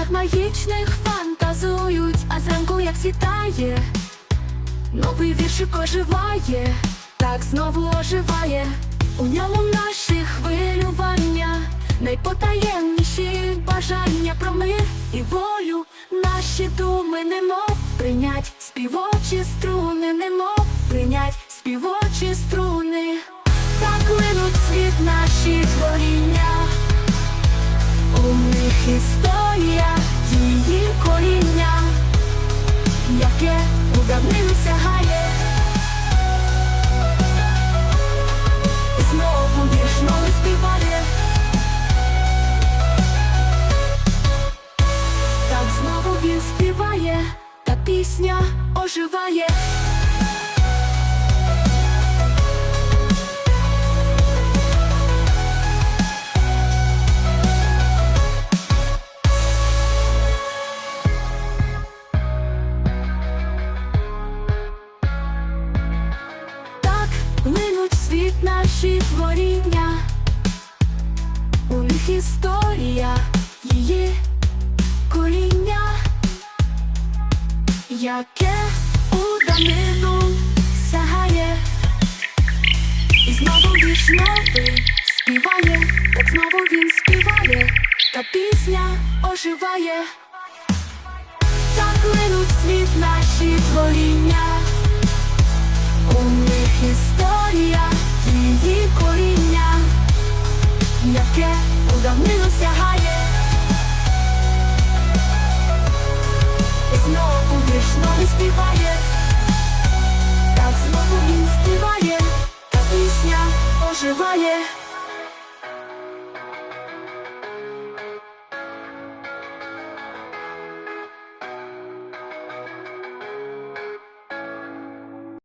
снах магічних фантазують, а зранку як світає, новий віршик оживає, так знову оживає, у ньому наші хвилювання, найпотаємніші бажання про мир і волю, наші думи немов прийнять співочі струни, немов прийнять співочі струни. Так линуть світ наші творіння, у них історія, її коріння, яке у давнину сягає, Так линуть в світ наші творіння, у них історія, її коріння, яке у данину сягає, і знову вірш новий співає, так знову він співає, та пісня оживає, так линуть світ наші творіння. У давнину сягає, і знову вірш новий співає, так знову він співає, та пісня оживає.